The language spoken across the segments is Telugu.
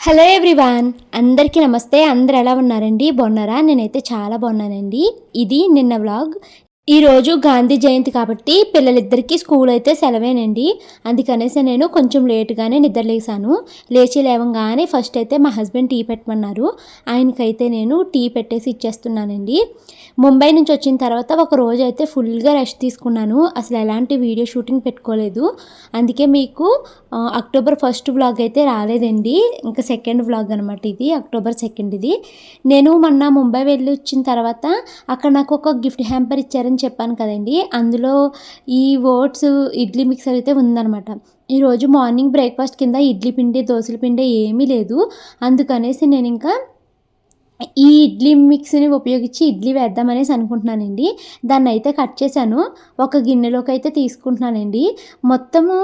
హలో ఎవ్రీవాన్ అందరికీ నమస్తే. అందరు ఎలా ఉన్నారండి? బాగున్నారా? నేనైతే చాలా బాగున్నానండి. ఇది నిన్న వ్లాగ్ ఈరోజు గాంధీ జయంతి కాబట్టి పిల్లలిద్దరికీ స్కూల్ అయితే సెలవేనండి. అందుకనేసి నేను కొంచెం లేటుగానే నిద్రలేసాను లేచి లేవగానే ఫస్ట్ అయితే మా హస్బెండ్ టీ పెట్టమన్నారు. ఆయనకైతే నేను టీ పెట్టేసి ఇచ్చేస్తున్నానండి. ముంబై నుంచి వచ్చిన తర్వాత ఒక రోజు అయితే ఫుల్గా రెస్ట్ తీసుకున్నాను. అసలు ఎలాంటి వీడియో షూటింగ్ పెట్టుకోలేదు. అందుకే మీకు అక్టోబర్ ఫస్ట్ వ్లాగ్ అయితే రాలేదండి. ఇంకా సెకండ్ వ్లాగ్ అనమాట ఇది అక్టోబర్ సెకండ్ ఇది. నేను మొన్న ముంబై వెళ్ళి వచ్చిన తర్వాత అక్కడ నాకు ఒక గిఫ్ట్ హ్యాంపర్ ఇచ్చారని చెప్పాను కదండి. అందులో ఈ ఓట్స్ ఇడ్లీ మిక్సర్ అయితే ఉందన్నమాట. ఈరోజు మార్నింగ్ బ్రేక్ఫాస్ట్ కింద ఇడ్లీ పిండి దోశల పిండి ఏమీ లేదు. అందుకనేసి నేను ఇంకా ఈ ఇడ్లీ మిక్స్ని ఉపయోగించి ఇడ్లీ వేద్దామనేసి అనుకుంటున్నానండి. దాన్ని అయితే కట్ చేశాను. ఒక గిన్నెలోకి అయితే తీసుకుంటున్నానండి. మొత్తము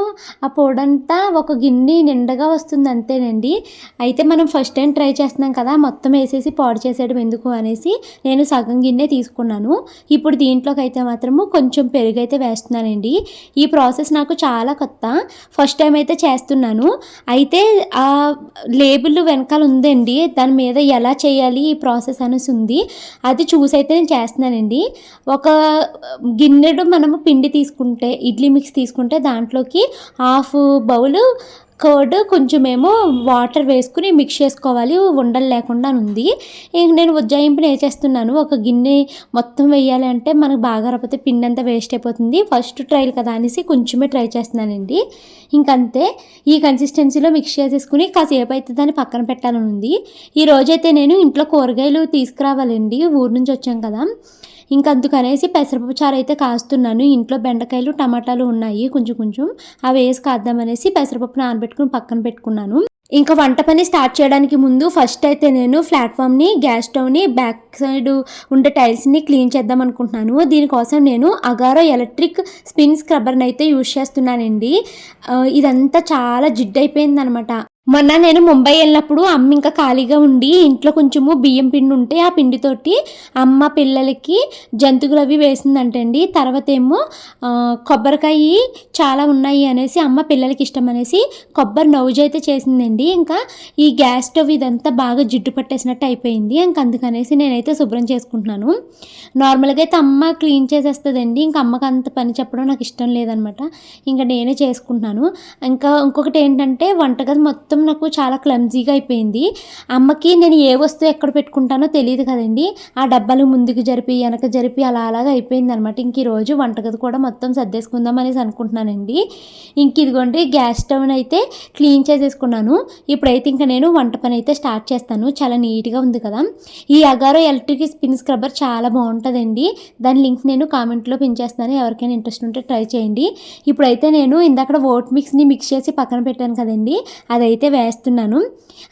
ఆ పొడంతా ఒక గిన్నె నిండగా వస్తుంది అంతేనండి. అయితే మనం ఫస్ట్ టైం ట్రై చేస్తున్నాం కదా మొత్తం వేసేసి పాడు చేసేయడం ఎందుకు అనేసి నేను సగం గిన్నె తీసుకున్నాను. ఇప్పుడు దీంట్లోకి అయితే మాత్రము కొంచెం పెరుగు అయితే వేస్తున్నానండి. ఈ ప్రాసెస్ నాకు చాలా కొత్త. ఫస్ట్ టైం అయితే చేస్తున్నాను. అయితే ఆ లేబుల్ వెనకాల ఉందండి. దాని మీద ఎలా చేయాలి ఈ ప్రాసెస్ అనేసి ఉంది. అది చూసి అయితే నేను చేస్తున్నానండి. ఒక గిన్నెడు మనము పిండి తీసుకుంటే ఇడ్లీ మిక్స్ తీసుకుంటే దాంట్లోకి హాఫ్ బౌల్ కర్డ్ కొంచెమేమో వాటర్ వేసుకుని మిక్స్ చేసుకోవాలి. ఉండలు లేకుండా అని ఉంది ఇంక నేను ఉజ్జాయింపుని వేసేస్తున్నాను ఒక గిన్నె మొత్తం వేయాలి అంటే మనకు బాగా రాకపోతే పిండి అంతా వేస్ట్ అయిపోతుంది. ఫస్ట్ ట్రైల్ కదా అనేసి కొంచెమే ట్రై చేస్తున్నానండి. ఇంకంతే. ఈ కన్సిస్టెన్సీలో మిక్స్ చేసేసుకుని కాసేపు అయితే దాన్ని పక్కన పెట్టాలని ఉంది ఈ రోజైతే నేను ఇంట్లో కూరగాయలు తీసుకురావాలండి. ఊరు నుంచి వచ్చాం కదా. ఇంకా అందుకనేసి పెసరపప్పు చారు అయితే కాస్తున్నాను. ఇంట్లో బెండకాయలు టమాటాలు ఉన్నాయి. కొంచెం కొంచెం అవి వేసి కాద్దామనేసి పెసరపప్పు నానబెట్టుకుని పక్కన పెట్టుకున్నాను. ఇంకా వంట పని స్టార్ట్ చేయడానికి ముందు ఫస్ట్ అయితే నేను ప్లాట్ఫామ్ని గ్యాస్ స్టవ్ని బ్యాక్ సైడ్ ఉండే టైల్స్ని క్లీన్ చేద్దాం అనుకుంటున్నాను. దీనికోసం నేను అగారో ఎలక్ట్రిక్ స్పిన్ స్క్రబ్బర్ని అయితే యూజ్ చేస్తున్నానండి. ఇదంతా చాలా జిడ్డు అయిపోయింది అనమాట మొన్న నేను ముంబై వెళ్ళినప్పుడు అమ్మ ఇంకా ఖాళీగా ఉండి ఇంట్లో కొంచెము బియ్యం పిండి ఉంటే ఆ పిండితోటి అమ్మ పిల్లలకి జంతువులు అవి వేసిందంటండి. తర్వాత ఏమో కొబ్బరికాయ చాలా ఉన్నాయి అనేసి అమ్మ పిల్లలకి ఇష్టం అనేసి కొబ్బరి నవ్వుజ అయితే చేసిందండి. ఇంకా ఈ గ్యాస్ స్టవ్ ఇదంతా బాగా జిడ్డు పట్టేసినట్టు అయిపోయింది. ఇంకా అందుకనేసి నేనైతే శుభ్రం చేసుకుంటున్నాను. నార్మల్గా అయితే అమ్మ క్లీన్ చేసేస్తుందండి. ఇంకా అమ్మకి అంత పని చెప్పడం నాకు ఇష్టం లేదనమాట. ఇంకా నేనే చేసుకుంటున్నాను. ఇంకా ఇంకొకటి ఏంటంటే వంటగది మొత్తం నాకు చాలా క్లమ్జీగా అయిపోయింది. అమ్మకి నేను ఏ వస్తువు ఎక్కడ పెట్టుకుంటానో తెలియదు కదండి. ఆ డబ్బాలు ముందుకు జరిపి వెనక జరిపి అలా అలాగా అయిపోయింది అనమాట ఇంక ఈరోజు వంటగది కూడా మొత్తం సర్దేసుకుందాం అనేసి అనుకుంటున్నానండి. ఇంక ఇదిగోండి గ్యాస్ స్టవ్ని అయితే క్లీన్ చేసేసుకున్నాను. ఇప్పుడైతే ఇంకా నేను వంట పని అయితే స్టార్ట్ చేస్తాను. చాలా నీట్గా ఉంది కదా. ఈ అగారో ఎలక్ట్రిక్ స్పిన్ స్క్రబ్బర్ చాలా బాగుంటుందండి. దాని లింక్ నేను కామెంట్లో పెంచేస్తాను ఎవరికైనా ఇంట్రెస్ట్ ఉంటే ట్రై చేయండి. ఇప్పుడైతే నేను ఇందాక ఓట్ మిక్స్ని మిక్స్ చేసి పక్కన పెట్టాను కదండి. అదైతే వేస్తున్నాను.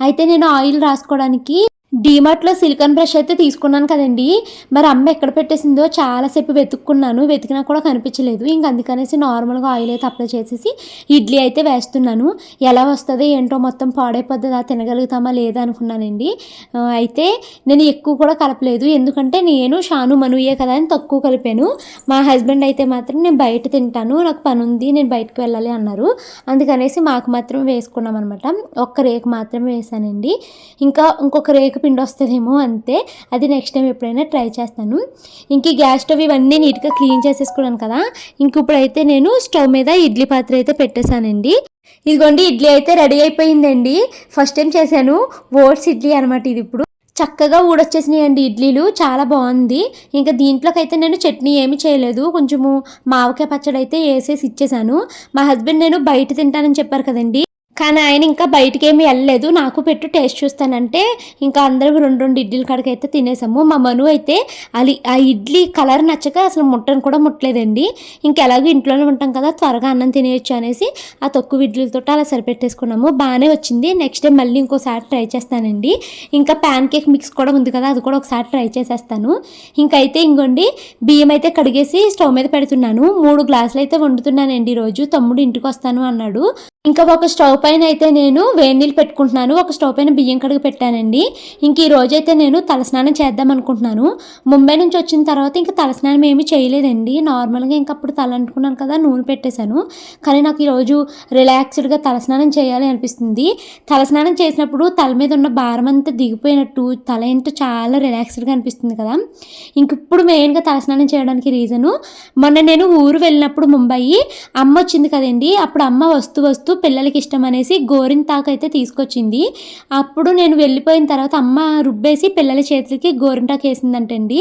అయితే నేను ఆయిల్ రాసుకోవడానికి డీమార్ట్లో సిలికాన్ బ్రష్ అయితే తీసుకున్నాను కదండి. మరి అమ్మ ఎక్కడ పెట్టేసిందో చాలాసేపు వెతుక్కున్నాను. వెతికినా కూడా కనిపించలేదు. ఇంక అందుకనేసి నార్మల్గా ఆయిల్ అయితే అప్లై చేసేసి ఇడ్లీ అయితే వేస్తున్నాను. ఎలా వస్తుందో ఏంటో మొత్తం పాడైపోతుందా తినగలుగుతామా లేదా అనుకున్నానండి. అయితే నేను ఎక్కువ కూడా కలపలేదు. ఎందుకంటే నేను షాను మనుయే కదా అని తక్కువ కలిపాను. మా హస్బెండ్ అయితే మాత్రం నేను బయట తింటాను నాకు పని ఉంది నేను బయటకు వెళ్ళాలి అన్నారు. అందుకనేసి మాకు మాత్రం వేసుకున్నాం అనమాట ఒక్క రేకు మాత్రమే వేసానండి. ఇంకా ఇంకొక రేకు పిండి వస్తుందేమో అంతే. అది నెక్స్ట్ టైం ఎప్పుడైనా ట్రై చేస్తాను. ఇంక గ్యాస్ స్టవ్ ఇవన్నీ నీట్గా క్లీన్ చేసేసుకున్నాను కదా. ఇంక ఇప్పుడైతే నేను స్టవ్ మీద ఇడ్లీ పాత్ర అయితే పెట్టేశానండి. ఇదిగోండి ఇడ్లీ అయితే రెడీ అయిపోయిందండి. ఫస్ట్ టైం చేశాను. ఓట్స్ ఇడ్లీ అనమాట ఇది ఇప్పుడు. చక్కగా ఊడొచ్చేసినాయండి ఇడ్లీలు. చాలా బాగుంది. ఇంకా దీంట్లోకి అయితే నేను చట్నీ ఏమీ చేయలేదు. కొంచెము మావకాయ పచ్చడి అయితే వేసేసి ఇచ్చేసాను మా హస్బెండ్ నేను బయట తింటానని చెప్పారు కదండి. కానీ ఆయన ఇంకా బయటికేమి ఏమీ వెళ్ళలేదు. నాకు పెట్టు టేస్ట్ చూస్తానంటే ఇంకా అందరం రెండు రెండు ఇడ్లీల కాడికి అయితే తినేసాము. మా మను అయితే అది ఆ ఇడ్లీ కలర్ నచ్చక అసలు ముట్టను కూడా ముట్టలేదండి. ఇంకెలాగో ఇంట్లోనే ఉంటాం కదా త్వరగా అన్నం తినేయచ్చు అనేసి ఆ తక్కువ ఇడ్లీలతో అలా సరిపెట్టేసుకున్నాము. బాగానే వచ్చింది. నెక్స్ట్ డే మళ్ళీ ఇంకోసారి ట్రై చేస్తానండి. ఇంకా ప్యాన్ కేక్ మిక్స్ కూడా ఉంది కదా అది కూడా ఒకసారి ట్రై చేసేస్తాను. ఇంకైతే ఇంకోండి బియ్యం అయితే కడిగేసి స్టవ్ మీద పెడుతున్నాను. మూడు గ్లాసులు అయితే వండుతున్నానండి ఈరోజు. తమ్ముడు ఇంటికి వస్తాను అన్నాడు. ఇంకా ఒక స్టవ్ పైన అయితే నేను వేడి నీళ్ళు పెట్టుకుంటున్నాను. ఒక స్టవ్ పైన బియ్యం కడుగు పెట్టానండి. ఇంక ఈ రోజైతే నేను తలస్నానం చేద్దాం అనుకుంటున్నాను. ముంబై నుంచి వచ్చిన తర్వాత ఇంకా తలస్నానం ఏమీ చేయలేదండి. నార్మల్గా ఇంకా అప్పుడు తల అంటుకున్నాను కదా నూనె పెట్టేశాను. కానీ నాకు ఈరోజు రిలాక్స్డ్గా తలస్నానం చేయాలి అనిపిస్తుంది. తలస్నానం చేసినప్పుడు తల మీద ఉన్న భారం అంతా దిగిపోయినట్టు తల ఏంటో చాలా రిలాక్స్డ్గా అనిపిస్తుంది కదా. ఇంక ఇప్పుడు మెయిన్గా తలస్నానం చేయడానికి రీజను మొన్న నేను ఊరు వెళ్ళినప్పుడు ముంబై అమ్మ వచ్చింది కదండి. అప్పుడు అమ్మ వస్తూ వస్తూ పిల్లలకి ఇష్టం అనేసి గోరింటాకు అయితే తీసుకొచ్చింది. అప్పుడు నేను వెళ్ళిపోయిన తర్వాత అమ్మ రుబ్బేసి పిల్లల చేతులకి గోరింటాకు వేసిందంటండి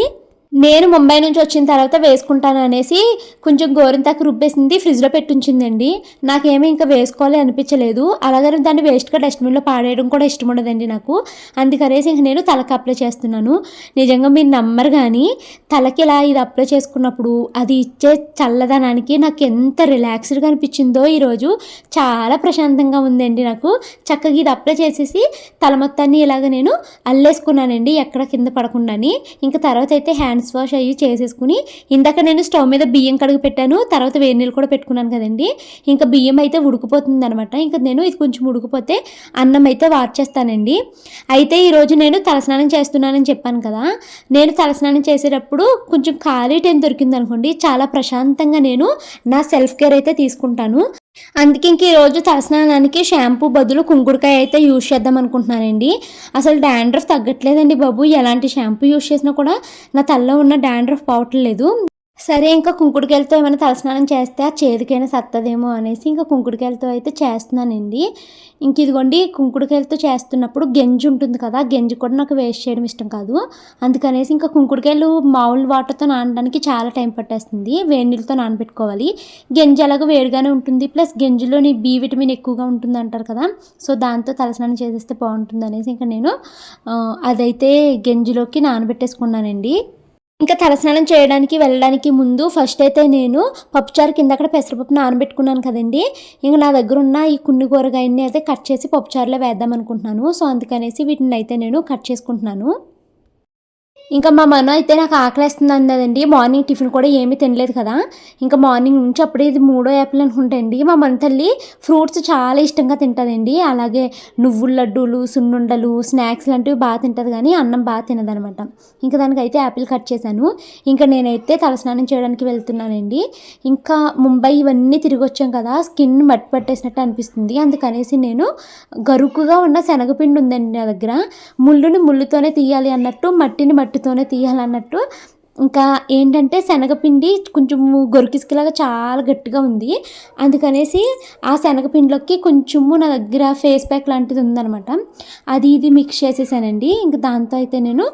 నేను ముంబై నుంచి వచ్చిన తర్వాత వేసుకుంటాను అనేసి కొంచెం గోరింతాకు రుబ్బేసింది ఫ్రిడ్జ్లో పెట్టుంచిందండి. నాకేమీ ఇంకా వేసుకోవాలి అనిపించలేదు. అలాగని దాన్ని వేస్ట్గా డస్ట్బిన్లో పాడేయడం కూడా ఇష్టం ఉండదండి నాకు. అందుకనేసి ఇంక నేను తలకి అప్లై చేస్తున్నాను. నిజంగా మీరు నమ్మరు కానీ తలకి ఇలా ఇది అప్లై చేసుకున్నప్పుడు అది ఇచ్చే చల్లదనానికి నాకు ఎంత రిలాక్స్డ్గా అనిపించిందో ఈరోజు చాలా ప్రశాంతంగా ఉందండి నాకు. చక్కగా ఇది అప్లై చేసేసి తల మొత్తాన్ని ఇలాగ నేను అల్లేసుకున్నానండి ఎక్కడ కింద పడకుండాని. ఇంకా తర్వాత అయితే హ్యాండ్స్ వాష్ అయ్యి చేసేసుకుని ఇందాక నేను స్టవ్ మీద బియ్యం కడుగు పెట్టాను తర్వాత వేడి నీళ్ళు కూడా పెట్టుకున్నాను కదండి. ఇంకా బియ్యం అయితే ఉడికిపోతుంది అనమాట ఇంకా నేను ఇది కొంచెం ఉడికిపోతే అన్నం అయితే వార్చేస్తానండి అయితే ఈరోజు నేను తలస్నానం చేస్తున్నానని చెప్పాను కదా. నేను తలస్నానం చేసేటప్పుడు కొంచెం ఖాళీ టైం దొరికింది అనుకోండి చాలా ప్రశాంతంగా నేను నా సెల్ఫ్ కేర్ అయితే తీసుకుంటాను. అందుకే ఇంక ఈరోజు తలస్నానానికి షాంపూ బదులు కుంకుడుకాయ అయితే యూజ్ చేద్దాం అనుకుంటున్నానండి. అసలు డాండ్రఫ్ తగ్గట్లేదండి బాబు. ఎలాంటి షాంపూ యూజ్ చేసినా కూడా నా తలలో ఉన్న డాండ్రఫ్ పోవట్లేదు. సరే ఇంకా కుంకుడుకాయలతో ఏమైనా తలస్నానం చేస్తే ఆ చేతికైనా సత్తదేమో అనేసి ఇంకా కుంకుడుకాయలతో అయితే చేస్తున్నానండి. ఇంక ఇదిగోండి కుంకుడుకాయలతో చేస్తున్నప్పుడు గెంజి ఉంటుంది కదా గెంజి కూడా నాకు వేస్ట్ చేయడం ఇష్టం కాదు. అందుకనేసి ఇంకా కుంకుడుకాయలు మామూలు వాటర్తో నానడానికి చాలా టైం పట్టేస్తుంది. వేడి నీళ్ళతో నానబెట్టుకోవాలి. గెంజి అలాగ వేడిగానే ఉంటుంది ప్లస్ గెంజిలోని బి విటమిన్ ఎక్కువగా ఉంటుంది అంటారు కదా సో దాంతో తలస్నానం చేసేస్తే బాగుంటుంది అనేసి ఇంకా నేను అదైతే గెంజిలోకి నానబెట్టేసుకున్నానండి. ఇంకా తలస్నానం చేయడానికి వెళ్ళడానికి ముందు ఫస్ట్ అయితే నేను పప్పుచారు కింద అక్కడ పెసరపప్పు నానబెట్టుకున్నాను కదండి. ఇంకా నా దగ్గర ఉన్న ఈ కున్ని కూరగాయన్ని అయితే కట్ చేసి పప్పుచారులో వేద్దాం అనుకుంటున్నాను. సో అందుకనేసి వీటిని అయితే నేను కట్ చేసుకుంటున్నాను. ఇంకా మా మనం అయితే నాకు ఆకలేస్తుంది అన్నదండి మార్నింగ్ టిఫిన్ కూడా ఏమీ తినలేదు కదా. ఇంకా మార్నింగ్ నుంచి అప్పుడే ఇది మూడో యాపిల్ అనుకుంటండి మా మన తల్లి ఫ్రూట్స్ చాలా ఇష్టంగా తింటుందండి. అలాగే నువ్వుల లడ్డూలు సున్నుండలు స్నాక్స్ లాంటివి బాగా తింటుంది కానీ అన్నం బాగా తినదనమాట. ఇంకా దానికైతే యాపిల్ కట్ చేశాను. ఇంకా నేనైతే తలస్నానం చేయడానికి వెళ్తున్నానండి. ఇంకా ముంబై ఇవన్నీ తిరిగి వచ్చాం కదా స్కిన్ మట్టి పట్టేసినట్టు అనిపిస్తుంది. అందుకనేసి నేను గరుకుగా ఉన్న శనగపిండి ఉందండి నా దగ్గర. ముళ్ళుని ముళ్ళుతోనే తీయాలి అన్నట్టు మట్టిని మట్టి మట్టితోనే తీయాలన్నట్టు ఇంకా ఏంటంటే శనగపిండి కొంచెం గొరికిసుకలాగా చాలా గట్టిగా ఉంది. అందుకనేసి ఆ శనగపిండిలోకి కొంచెము నా దగ్గర ఫేస్ ప్యాక్ లాంటిది ఉందనమాట అది ఇది మిక్స్ చేసేసానండి. ఇంకా దాంతో అయితే నేను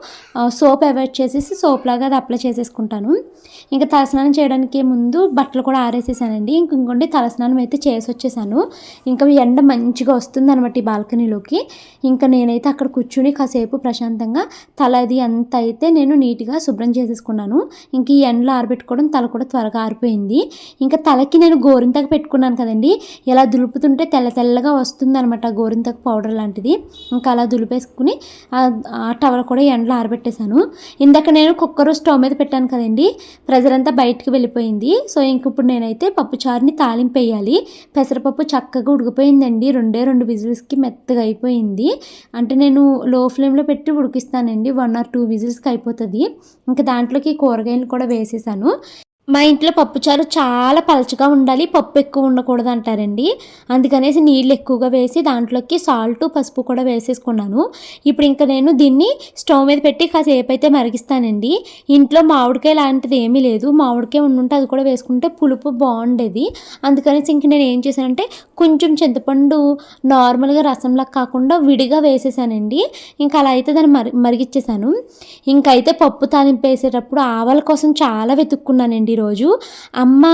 సోప్ అవాయిడ్ చేసేసి సోప్ లాగా అది అప్లై చేసేసుకుంటాను. ఇంకా తలస్నానం చేయడానికి ముందు బట్టలు కూడా ఆరేసేసానండి. ఇంక ఇంకోండి తలస్నానం అయితే చేసి వచ్చేసాను ఇంకా ఎండ మంచిగా వస్తుంది అనమాట ఈ బాల్కనీలోకి. ఇంకా నేనైతే అక్కడ కూర్చుని కాసేపు ప్రశాంతంగా తల అది అంత అయితే నేను నీట్గా శుభ్రం చేసేసుకున్నాను ఇంక ఈ ఎండలో ఆరబెట్టుకోవడం తల కూడా త్వరగా ఆరిపోయింది. ఇంకా తలకి నేను గోరింతకు పెట్టుకున్నాను కదండి. ఇలా దులుపుతుంటే తెల్ల తెల్లగా వస్తుంది అనమాట గోరింతకు పౌడర్ లాంటిది. ఇంకా అలా దులిపేసుకుని ఆ- టవల్ కూడా ఎండలో ఆరబెట్టేశాను. ఇందాక నేను కుక్కర్ స్టవ్ మీద పెట్టాను కదండి. ప్రెజర్ అంతా బయటికి వెళ్ళిపోయింది. సో ఇంక ఇప్పుడు నేనైతే పప్పు చారుని తాలింపు వేయాలి. పెసరపప్పు చక్కగా ఉడికిపోయిందండి. రెండే రెండు విజిల్స్కి మెత్తగా అయిపోయింది. అంటే నేను లో ఫ్లేమ్లో పెట్టి ఉడికిస్తానండి. వన్ ఆర్ టూ విజిల్స్కి అయిపోతుంది. ఇంకా దాంట్లో దాంట్లోకి కూరగాయలు కూడా వేసేసాను. మా ఇంట్లో పప్పుచారు చాలా పలచగా ఉండాలి పప్పు ఎక్కువ ఉండకూడదు అంటారండి అందుకనేసి నీళ్ళు ఎక్కువగా వేసి దాంట్లోకి సాల్ట్ పసుపు కూడా వేసేసుకున్నాను. ఇప్పుడు ఇంకా నేను దీన్ని స్టవ్ మీద పెట్టి కాసేపు అయితే మరిగిస్తానండి. ఇంట్లో మామిడికాయ లాంటిది ఏమీ లేదు. మామిడికాయ ఉండుంటే అది కూడా వేసుకుంటే పులుపు బాగుండేది. అందుకనేసి ఇంక నేను ఏం చేశానంటే కొంచెం చింతపండు నార్మల్గా రసంలా కాకుండా విడిగా వేసేసానండి. ఇంకా అలా అయితే దాన్ని మరి మరిగిచ్చేసాను. ఇంకైతే పప్పు తాలింపు వేసేటప్పుడు ఆవాల కోసం చాలా వెతుక్కున్నానండి ఈరోజు అమ్మ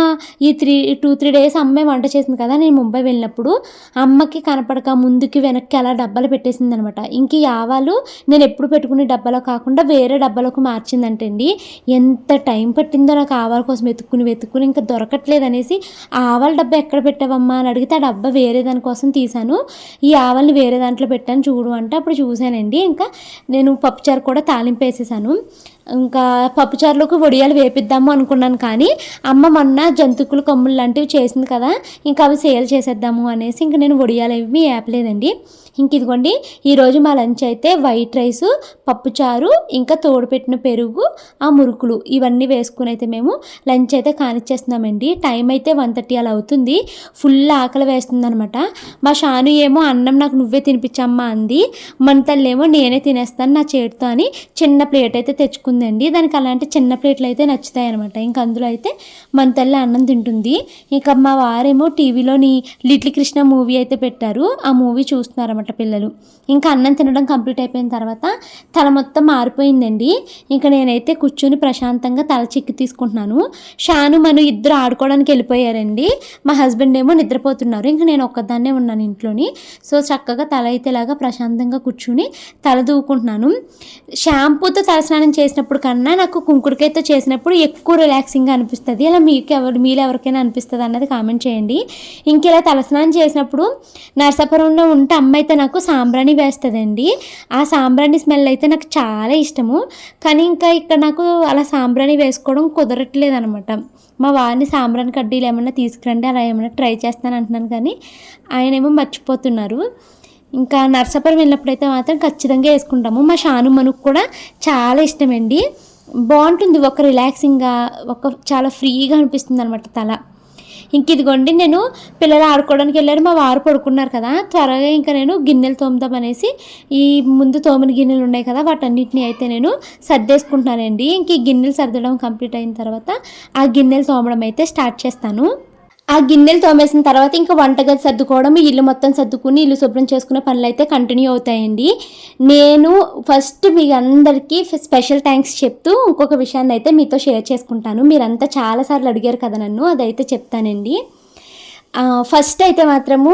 ఈ త్రీ టూ త్రీ డేస్ అమ్మే వంట చేసింది కదా నేను ముంబై వెళ్ళినప్పుడు అమ్మకి కనపడక ముందుకి వెనక్కి అలా డబ్బాలు పెట్టేసింది అనమాట ఇంక ఈ ఆవాలు నేను ఎప్పుడు పెట్టుకునే డబ్బాలో కాకుండా వేరే డబ్బాలోకి మార్చిందంటండి. ఎంత టైం పట్టిందో నాకు ఆవాల కోసం వెతుక్కుని వెతుక్కుని ఇంకా దొరకట్లేదు అనేసి ఆవాల డబ్బా ఎక్కడ పెట్టావమ్మా? అని అడిగితే ఆ డబ్బా వేరే దానికోసం తీశాను. ఈ ఆవాల్ని వేరే దాంట్లో పెట్టాను చూడు అంటే అప్పుడు చూశానండి. ఇంకా నేను పప్పుచారు కూడా తాలింపు వేసేసాను. ఇంకా పప్పుచారులకు వడియాలు వేపిద్దాము అనుకున్నాను కానీ అమ్మ మొన్న జంతుకులు కొమ్ములు లాంటివి చేసింది కదా ఇంకా అవి సేల్ చేసేద్దాము అనేసి ఇంక నేను వడియాలు ఏమీ వేపలేదండి ఇంక ఇదిగోండి ఈరోజు మా లంచ్ అయితే వైట్ రైస్ పప్పుచారు ఇంకా తోడుపెట్టిన పెరుగు ఆ మురుకులు ఇవన్నీ వేసుకుని అయితే మేము లంచ్ అయితే కానిచ్చేస్తున్నామండి. టైం అయితే వన్ థర్టీ అలా అవుతుంది. ఫుల్ ఆకలి వేస్తుంది అనమాట మా షాను ఏమో అన్నం నాకు నువ్వే తినిపించమ్మా అంది. మన తల్లి ఏమో నేనే తినేస్తాను నా చేతితో అని చిన్న ప్లేట్ అయితే తెచ్చుకుందండి. దానికి అలాంటి చిన్న ప్లేట్లు అయితే నచ్చుతాయి అనమాట ఇంక అందులో అయితే మన తల్లి అన్నం తింటుంది. ఇంకా మా వారేమో టీవీలోని లిటిల్ కృష్ణ మూవీ అయితే పెట్టారు. ఆ మూవీ చూస్తున్నారన్నమాట. పిల్లలు. ఇంకా అన్నం తినడం కంప్లీట్ అయిపోయిన తర్వాత తల మొత్తం మారిపోయిందండి. ఇంకా నేనైతే కూర్చొని ప్రశాంతంగా తల చిక్కి తీసుకుంటున్నాను. షాను మను ఇద్దరు ఆడుకోవడానికి వెళ్ళిపోయారండి. మా హస్బెండ్ ఏమో నిద్రపోతున్నారు. ఇంకా నేను ఒక్కదాన్నే ఉన్నాను ఇంట్లోని. సో చక్కగా తల అయితేలాగా ప్రశాంతంగా కూర్చుని తల దూకుంటున్నాను. షాంపూతో తలస్నానం చేసినప్పుడు కన్నా నాకు కుంకుడుకాయతో చేసినప్పుడు ఎక్కువ రిలాక్సింగ్గా అనిపిస్తుంది. ఇలా మీకు ఎవరు మీరు ఎవరికైనా అనిపిస్తుంది అన్నది కామెంట్ చేయండి. ఇంక ఇలా తలస్నానం చేసినప్పుడు నర్సాపురంలో ఉంటే అమ్మాయి నాకు సాంబ్రాణి వేస్తుందండి. ఆ సాంబ్రాణి స్మెల్ అయితే నాకు చాలా ఇష్టము. కానీ ఇంకా ఇక్కడ నాకు అలా సాంబ్రాణి వేసుకోవడం కుదరట్లేదు అనమాట మా వారిని సాంబ్రాణి కడ్డీలు ఏమైనా తీసుకురండి అలా ఏమైనా ట్రై చేస్తాను అంటున్నాను కానీ ఆయన ఏమో మర్చిపోతున్నారు. ఇంకా నర్సాపురం వెళ్ళినప్పుడైతే మాత్రం ఖచ్చితంగా వేసుకుంటాము. మా షాను మనుకు కూడా చాలా ఇష్టమండి. బాగుంటుంది ఒక రిలాక్సింగ్గా ఒక చాలా ఫ్రీగా అనిపిస్తుంది అనమాట తల. ఇంక ఇదిగోండి నేను పిల్లలు ఆడుకోవడానికి వెళ్ళారు మా వారు పడుకున్నారు కదా. త్వరగా ఇంకా నేను గిన్నెలు తోముదాం అనేసి ఈ ముందు తోమిన గిన్నెలు ఉన్నాయి కదా వాటన్నిటిని అయితే నేను సర్దేసుకుంటున్నానండి. ఇంక ఈ గిన్నెలు సర్దడం కంప్లీట్ అయిన తర్వాత ఆ గిన్నెలు తోమడం అయితే స్టార్ట్ చేస్తాను. ఆ గిన్నెలు తోమేసిన తర్వాత ఇంకా వంటగది సర్దుకోవడం ఇల్లు మొత్తం సర్దుకుని ఇల్లు శుభ్రం చేసుకునే పనులు అయితే కంటిన్యూ అవుతాయండి. నేను ఫస్ట్ మీ అందరికీ స్పెషల్ థ్యాంక్స్ చెప్తూ ఇంకొక విషయాన్ని అయితే మీతో షేర్ చేసుకుంటాను. మీరంతా చాలాసార్లు అడిగారు కదా నన్ను అదైతే చెప్తానండి. ఫస్ట్ అయితే మాత్రము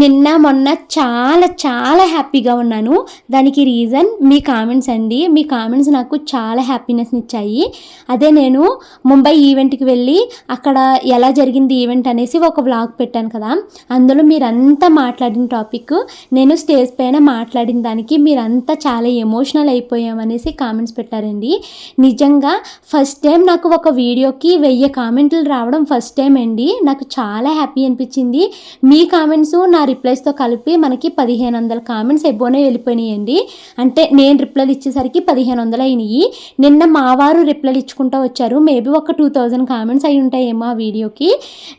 నిన్న మొన్న చాలా చాలా హ్యాపీగా ఉన్నాను. దానికి రీజన్ మీ కామెంట్స్ అండి. మీ కామెంట్స్ నాకు చాలా హ్యాపీనెస్ని ఇచ్చాయి అదే నేను ముంబై ఈవెంట్కి వెళ్ళి అక్కడ ఎలా జరిగింది ఈవెంట్ అనేసి ఒక వ్లాగ్ పెట్టాను కదా. అందులో మీరంతా మాట్లాడిన టాపిక్ నేను స్టేజ్ పైన మాట్లాడిన దానికి మీరంతా చాలా ఎమోషనల్ అయిపోయామనేసి కామెంట్స్ పెట్టారండి. నిజంగా ఫస్ట్ టైం నాకు ఒక వీడియోకి వెయ్యి కామెంట్లు రావడం ఫస్ట్ టైం అండి. నాకు చాలా హ్యాపీ అనిపించింది అనిపించింది మీ కామెంట్స్ నా రిప్లైస్తో కలిపి మనకి పదిహేను వందల కామెంట్స్ ఎబ్బోనే వెళ్ళిపోయినాయండి. అంటే నేను రిప్లైలు ఇచ్చేసరికి పదిహేను వందలు అయినాయి. నిన్న మా వారు రిప్లైలు ఇచ్చుకుంటూ వచ్చారు. మేబీ ఒక టూ థౌజండ్ కామెంట్స్ అయి ఉంటాయేమో ఆ వీడియోకి.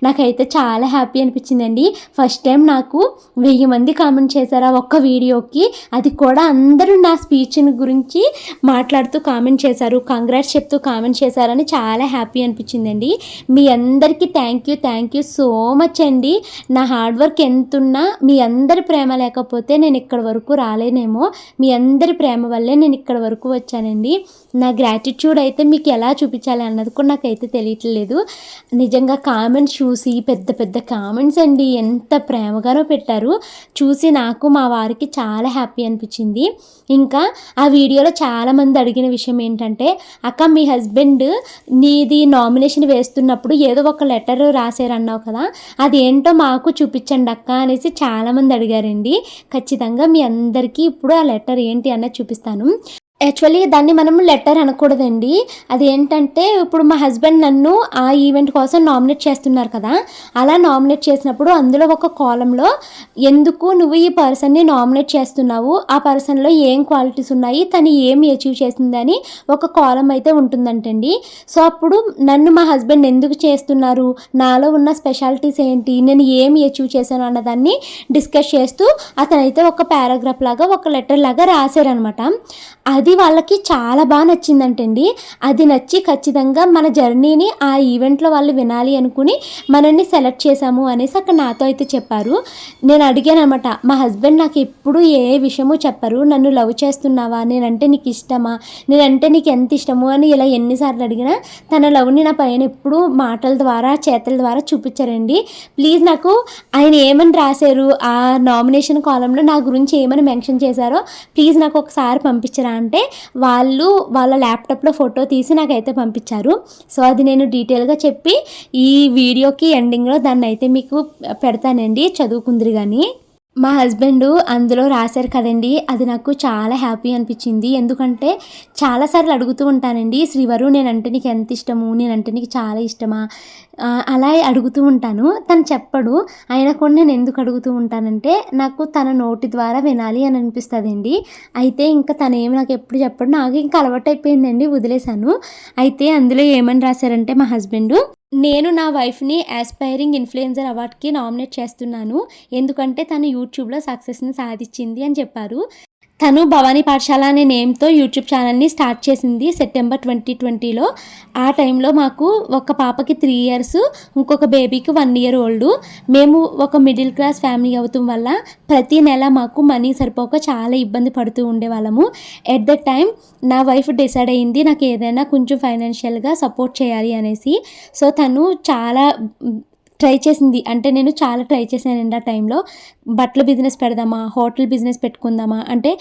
నాకైతే చాలా హ్యాపీ అనిపించిందండి. ఫస్ట్ టైం నాకు వెయ్యి మంది కామెంట్ చేశారు ఆ ఒక్క వీడియోకి. అది కూడా అందరూ నా స్పీచ్ని గురించి మాట్లాడుతూ కామెంట్ చేశారు. కంగ్రాట్స్ చెప్తూ కామెంట్ చేశారని చాలా హ్యాపీ అనిపించిందండి. మీ అందరికీ thank you thank you so much అండి. అండి. నా హార్డ్ వర్క్ ఎంతున్నా మీ అందరి ప్రేమ లేకపోతే నేను ఇక్కడ వరకు రాలేనేమో. మీ అందరి ప్రేమ వల్లే నేను ఇక్కడ వరకు వచ్చానండి. నా గ్రాటిట్యూడ్ అయితే మీకు ఎలా చూపించాలి అన్నది కూడా నాకైతే తెలియట్లేదు. నిజంగా కామెంట్స్ చూసి పెద్ద పెద్ద కామెంట్స్ అండి. ఎంత ప్రేమగానో పెట్టారు. చూసి నాకు మా వారికి చాలా హ్యాపీ అనిపించింది. ఇంకా ఆ వీడియోలో చాలామంది అడిగిన విషయం ఏంటంటే అక్క మీ హస్బెండ్ నీది నామినేషన్ వేస్తున్నప్పుడు ఏదో ఒక లెటర్ రాశారన్నావు కదా అదేంటో మాకు చూపించండి అక్క అనేసి చాలామంది అడిగారండి. ఖచ్చితంగా మీ అందరికీ ఇప్పుడు ఆ లెటర్ ఏంటి అన్నది చూపిస్తాను. యాక్చువల్లీ దాన్ని మనం లెటర్ అనకూడదండి. అది ఏంటంటే ఇప్పుడు మా హస్బెండ్ నన్ను ఆ ఈవెంట్ కోసం నామినేట్ చేస్తున్నారు కదా. అలా నామినేట్ చేసినప్పుడు అందులో ఒక కాలంలో ఎందుకు నువ్వు ఈ పర్సన్ని నామినేట్ చేస్తున్నావు? ఆ పర్సన్లో ఏం క్వాలిటీస్ ఉన్నాయి? తను ఏమి అచీవ్ చేసిందని ఒక కాలం అయితే ఉంటుందంటండి. సో అప్పుడు నన్ను మా హస్బెండ్ ఎందుకు చేస్తున్నారు? నాలో ఉన్న స్పెషాలిటీస్ ఏంటి? నేను ఏమి అచీవ్ చేశాను అన్నదాన్ని డిస్కస్ చేస్తూ అతనైతే ఒక పారాగ్రాఫ్ లాగా ఒక లెటర్ లాగా రాశారనమాట అది వాళ్ళకి చాలా బాగా నచ్చిందంటండి. అది నచ్చి ఖచ్చితంగా మన జర్నీని ఆ ఈవెంట్లో వాళ్ళు వినాలి అనుకుని మనల్ని సెలెక్ట్ చేశాము అనేసి అక్కడ నాతో అయితే చెప్పారు. నేను అడిగాను అనమాట మా హస్బెండ్ నాకు ఎప్పుడు ఏ విషయమో చెప్పరు. నన్ను లవ్ చేస్తున్నావా? నేనంటే నీకు ఇష్టమా? నేనంటే నీకు ఎంత ఇష్టము? అని ఇలా ఎన్నిసార్లు అడిగినా తన లవ్ని నా పైన ఎప్పుడు మాటల ద్వారా చేతల ద్వారా చూపించారండి. ప్లీజ్ నాకు ఆయన ఏమని రాశారు? ఆ నామినేషన్ కాలంలో నా గురించి ఏమని మెన్షన్ చేశారో ప్లీజ్ నాకు ఒకసారి పంపించరా? అంటే వాళ్ళు వాళ్ళ ల్యాప్టాప్లో ఫోటో తీసి నాకైతే పంపించారు. సో అది నేను డీటెయిల్గా చెప్పి ఈ వీడియోకి ఎండింగ్లో దాన్ని అయితే మీకు పెడతానండి చదువుకుందరు కానీ మా హస్బెండ్ అందులో రాశారు కదండీ! అది నాకు చాలా హ్యాపీ అనిపించింది. ఎందుకంటే చాలా సార్లు అడుగుతూ ఉంటానండి. శ్రీవరు నేనంటే నీకు ఎంత ఇష్టము? నేనంటే నీకు చాలా ఇష్టమా? అలా అడుగుతూ ఉంటాను. తను చెప్పడు. అయినా కూడా నేను ఎందుకు అడుగుతూ ఉంటానంటే నాకు తన నోటి ద్వారా వినాలి అని అనిపిస్తుందండి అయితే ఇంకా తనేమి నాకు ఎప్పుడు చెప్పడు. నాకు ఇంకా అలవాటు అయిపోయిందండి వదిలేసాను. అయితే అందులో ఏమని రాశారంటే మా హస్బెండు నేను నా వైఫ్‌ని యాస్పైరింగ్ ఇన్‌ఫ్లుయెన్సర్ అవార్డ్‌కి నామినేట్ చేస్తున్నాను. ఎందుకంటే తను యూట్యూబ్‌లో సక్సెస్‌ని సాధించింది అని చెప్పారు. తను భవానీ పాఠశాల అనే నేమ్‌తో యూట్యూబ్ ఛానల్ని స్టార్ట్ చేసింది సెప్టెంబర్ 2020లో. ఆ టైంలో మాకు ఒక పాపకి త్రీ ఇయర్స్, ఇంకొక బేబీకి వన్ ఇయర్ ఓల్డ్. మేము ఒక మిడిల్ క్లాస్ ఫ్యామిలీ అవుతాం వల్ల ప్రతి నెల మాకు మనీ సరిపోక చాలా ఇబ్బంది పడుతూ ఉండేవాళ్ళము. ఎట్ ద టైం నా వైఫ్ డిసైడ్ అయింది నాకు ఏదైనా కొంచెం ఫైనాన్షియల్‌గా సపోర్ట్ చేయాలి అనేసి. సో, తను చాలా ట్రై చేసింది. అంటే నేను చాలా ట్రై చేశానండి ఆ టైంలో. బట్టల బిజినెస్ పెడదామా? హోటల్ బిజినెస్ పెట్టుకుందామా? అంటే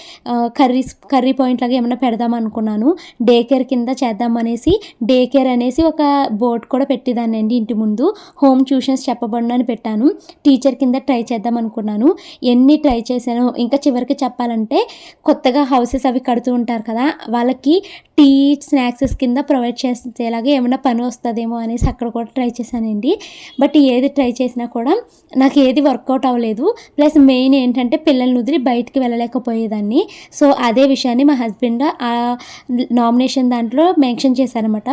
కర్రీస్ కర్రీ పాయింట్ లాగా ఏమైనా పెడదాం అనుకున్నాను. డే కేర్ కింద చేద్దాం అనేసి డే కేర్ అనేసి ఒక బోర్డ్ కూడా పెట్టేదాన్నండి ఇంటి ముందు. హోమ్ ట్యూషన్స్ చెప్పబడును అని పెట్టాను. టీచర్ కింద ట్రై చేద్దాం అనుకున్నాను. ఎన్ని ట్రై చేశానో ఇంకా చివరికి చెప్పాలంటే కొత్తగా హౌసెస్ అవి కడుతూ ఉంటారు కదా! వాళ్ళకి టీ, స్నాక్సెస్ కింద ప్రొవైడ్ చేసేలాగా ఏమైనా పని వస్తుందేమో అనేసి అక్కడ కూడా ట్రై చేశానండి. బట్ ఏది ట్రై చేసినా కూడా నాకు ఏది వర్కౌట్ అవ్వలేదు. ప్లస్ మెయిన్ ఏంటంటే పిల్లల్ని వదిలి బయటికి వెళ్ళలేకపోయేదాన్ని. సో, అదే విషయాన్ని మా హస్బెండ్ ఆ నామినేషన్ దాంట్లో మెన్షన్ చేశారనమాట.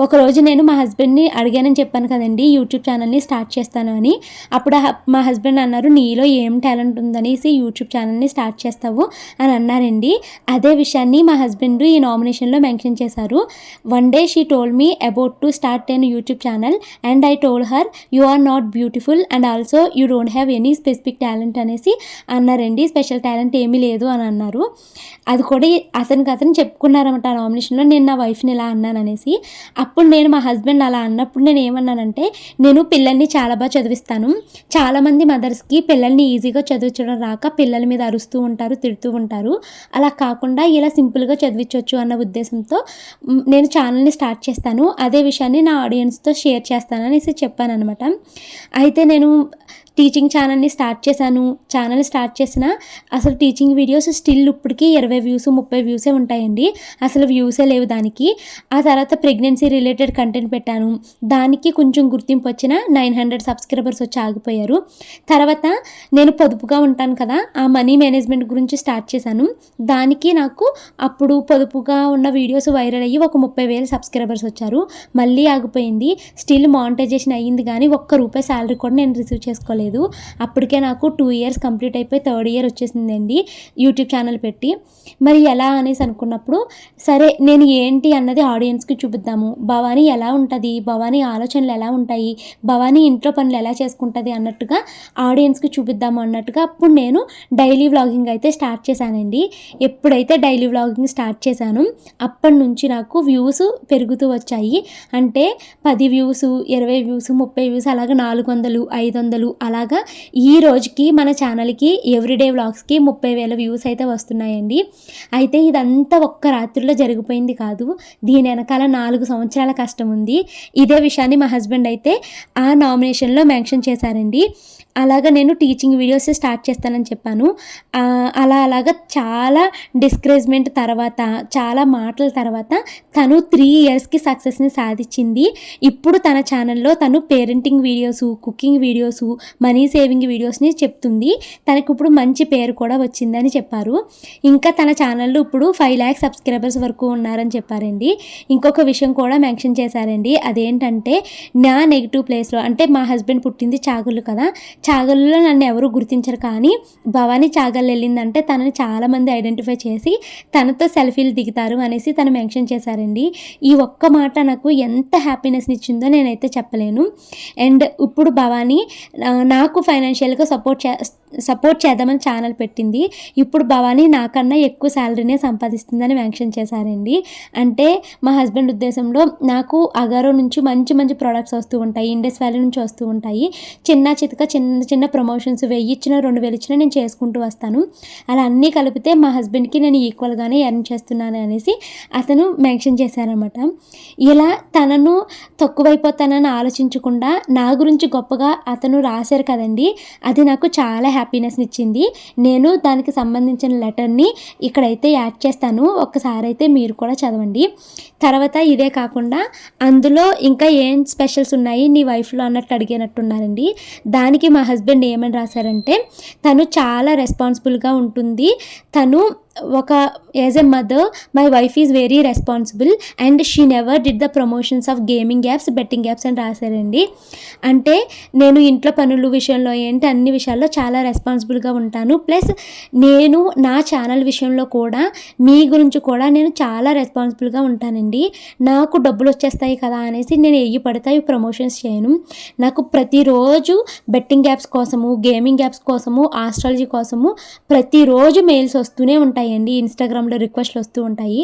ఒకరోజు నేను మా హస్బెండ్‌ని అడిగానని చెప్పాను కదండి యూట్యూబ్ ఛానల్ని స్టార్ట్ చేస్తాను అని. అప్పుడు మా హస్బెండ్ అన్నారు నీలో ఏం టాలెంట్ ఉందనేసి యూట్యూబ్ ఛానల్ని స్టార్ట్ చేస్తావు అని అన్నారండి. అదే విషయాన్ని మా హస్బెండ్ ఈ నామినేషన్‌లో మెన్షన్ చేశారు. One day she told me about to start an YouTube channel and I told her you are not beautiful and also you don't have any specific talent అనేసి అన్నారండి. స్పెషల్ టాలెంట్ ఏమీ లేదు అని అన్నారు. అది కూడా అతనికి అతను చెప్పుకున్నారన్నమాట ఆ నామినేషన్‌లో నేను నా వైఫ్‌ని ఇలా అన్నాననేసి. అప్పుడు నేను మా హస్బెండ్ అలా అన్నప్పుడు నేను ఏమన్నానంటే నేను పిల్లల్ని చాలా బాగా చదివిస్తాను. చాలామంది మదర్స్‌కి పిల్లల్ని ఈజీగా చదివించడం రాక పిల్లల మీద అరుస్తూ ఉంటారు, తిడుతూ ఉంటారు. అలా కాకుండా ఇలా సింపుల్‌గా చదివించవచ్చు అన్న ఉద్దేశంతో నేను ఛానల్ని స్టార్ట్ చేస్తాను. అదే విషయాన్ని నా ఆడియన్స్‌తో షేర్ చేస్తాను అనేసి చెప్పాననమాట. అయితే నేను టీచింగ్ ఛానల్ని స్టార్ట్ చేశాను. ఛానల్ స్టార్ట్ చేసిన అసలు టీచింగ్ వీడియోస్ స్టిల్ ఇప్పటికి 20 వ్యూస్, 30 వ్యూసే ఉంటాయండి. అసలు వ్యూసే లేవు దానికి. ఆ తర్వాత ప్రెగ్నెన్సీ రిలేటెడ్ కంటెంట్ పెట్టాను. దానికి కొంచెం గుర్తింపు వచ్చిన 900 సబ్స్క్రైబర్స్ వచ్చి ఆగిపోయారు. తర్వాత నేను పొదుపుగా ఉంటాను కదా! ఆ మనీ మేనేజ్మెంట్ గురించి స్టార్ట్ చేశాను. దానికి నాకు అప్పుడు పొదుపుగా ఉన్న వీడియోస్ వైరల్ అయ్యి ఒక ముప్పై వేల సబ్స్క్రైబర్స్ వచ్చారు. మళ్ళీ ఆగిపోయింది. స్టిల్ మానిటైజేషన్ అయ్యింది కానీ ఒక్క రూపాయి సాలరీ కూడా నేను రిసీవ్ చేసుకోలేదు. లేదు అప్పటికే నాకు టూ ఇయర్స్ కంప్లీట్ అయిపోయి థర్డ్ ఇయర్ వచ్చేసిందండి యూట్యూబ్ ఛానల్ పెట్టి. మరి ఎలా అనేసి అనుకున్నప్పుడు సరే నేను ఏంటి అన్నది ఆడియన్స్‌కి చూపిద్దాము. భవానీ ఎలా ఉంటుంది భవానీ ఆలోచనలు ఎలా ఉంటాయి? భవానీ ఇంట్లో పనులు ఎలా చేసుకుంటుంది అన్నట్టుగా ఆడియన్స్‌కి చూపిద్దాము అన్నట్టుగా అప్పుడు నేను డైలీ వ్లాగింగ్ అయితే స్టార్ట్ చేశానండి. ఎప్పుడైతే డైలీ వ్లాగింగ్ స్టార్ట్ చేశానో అప్పటినుంచి నాకు వ్యూస్ పెరుగుతూ వచ్చాయి. అంటే పది వ్యూస్, 20 వ్యూస్, 30 వ్యూస్ అలాగే నాలుగు వందలు ఐదు వందలు అలా అలాగా ఈ రోజుకి మన ఛానల్‌కి ఎవ్రీడే వ్లాగ్స్‌కి ముప్పై వేల వ్యూస్ అయితే వస్తున్నాయండి. అయితే ఇదంతా ఒక్క రాత్రిలో జరిగిపోయింది కాదు. దీని వెనకాల నాలుగు సంవత్సరాల కష్టం ఉంది. ఇదే విషయాన్ని మా హస్బెండ్ అయితే ఆ నామినేషన్‌లో మెన్షన్ చేశారండి. అలాగా నేను టీచింగ్ వీడియోస్ స్టార్ట్ చేస్తానని చెప్పాను. అలా అలాగా చాలా డిస్కరేజ్‌మెంట్ తర్వాత, చాలా మాటల తర్వాత తను త్రీ ఇయర్స్‌కి సక్సెస్‌ని సాధించింది ఇప్పుడు తన ఛానల్‌లో తను parenting videos, cooking videos, money saving వీడియోస్‌ని చెప్తుంది. తనకిప్పుడు మంచి పేరు కూడా వచ్చిందని చెప్పారు. ఇంకా తన ఛానల్‌లో ఇప్పుడు 5,00,000 సబ్స్క్రైబర్స్ వరకు ఉన్నారని చెప్పారండి. ఇంకొక విషయం కూడా మెన్షన్ చేశారండి. అదేంటంటే నా నెగిటివ్ ప్లేస్‌లో అంటే మా హస్బెండ్ పుట్టింది చాగులు కదా! చాగల్లో నన్ను ఎవరు గుర్తించరు కానీ భవాని చాగల్ వెళ్ళిందంటే తనని చాలామంది ఐడెంటిఫై చేసి తనతో సెల్ఫీలు దిగుతారు అనేసి తను మెన్షన్ చేశారండి. ఈ ఒక్క మాట నాకు ఎంత హ్యాపీనెస్‌ని ఇచ్చిందో నేనైతే చెప్పలేను. అండ్ ఇప్పుడు భవాని నాకు ఫైనాన్షియల్‌గా సపోర్ట్ చే సపోర్ట్ చేద్దామని ఛానల్ పెట్టింది. ఇప్పుడు భవానీ నాకన్నా ఎక్కువ శాలరీనే సంపాదిస్తుందని మెన్షన్ చేశారండి. అంటే మా హస్బెండ్ ఉద్దేశంలో నాకు అగారో నుంచి మంచి మంచి ప్రొడక్ట్స్ వస్తూ ఉంటాయి. ఇండస్ వ్యాలీ నుంచి వస్తూ ఉంటాయి. చిన్న చితక చిన్న చిన్న ప్రమోషన్స్ 1000 ఇచ్చినా, 2000 ఇచ్చినా నేను చేసుకుంటూ వస్తాను. అలా అన్నీ కలిపితే మా హస్బెండ్‌కి నేను ఈక్వల్‌గానే ఎర్న్ చేస్తున్నాను అనేసి అతను మెన్షన్ చేశారనమాట. ఇలా తనను తక్కువైపోతానని ఆలోచించకుండా నా గురించి గొప్పగా అతను రాశారు కదండీ! అది నాకు చాలా హ్యాపీనెస్ని ఇచ్చింది. నేను దానికి సంబంధించిన లెటర్ని ఇక్కడైతే యాడ్ చేస్తాను. ఒక్కసారి అయితే మీరు కూడా చదవండి. తర్వాత ఇదే కాకుండా అందులో ఇంకా ఏం స్పెషల్స్ ఉన్నాయి? నీ వైఫ్లో అన్నట్టు అడిగినట్టున్నారండి. దానికి మా హస్బెండ్ ఏమని రాశారంటే తను చాలా రెస్పాన్సిబుల్గా ఉంటుంది. తను ఒక as a mother my wife is very responsible and she never did the promotions of gaming apps betting apps అని రాశారండి. అంటే నేను ఇంట్లో పనుల విషయంలో ఏంటి అన్ని విషయాల్లో చాలా రెస్పాన్సిబుల్గా ఉంటాను. ప్లస్ నేను నా ఛానల్ విషయంలో కూడా మీ గురించి కూడా నేను చాలా రెస్పాన్సిబుల్గా ఉంటానండి. నాకు డబ్బులు వచ్చేస్తాయి కదా అనేసి నేను ఎయ్యి పడతాయి ప్రమోషన్స్ చేయను. నాకు ప్రతిరోజు బెట్టింగ్ యాప్స్ కోసము గేమింగ్ యాప్స్ కోసము ఆస్ట్రాలజీ కోసము ప్రతిరోజు మెయిల్స్ వస్తూనే ఉంటాయి. ఉంటాయండి ఇన్స్టాగ్రామ్లో రిక్వెస్ట్లు వస్తూ ఉంటాయి.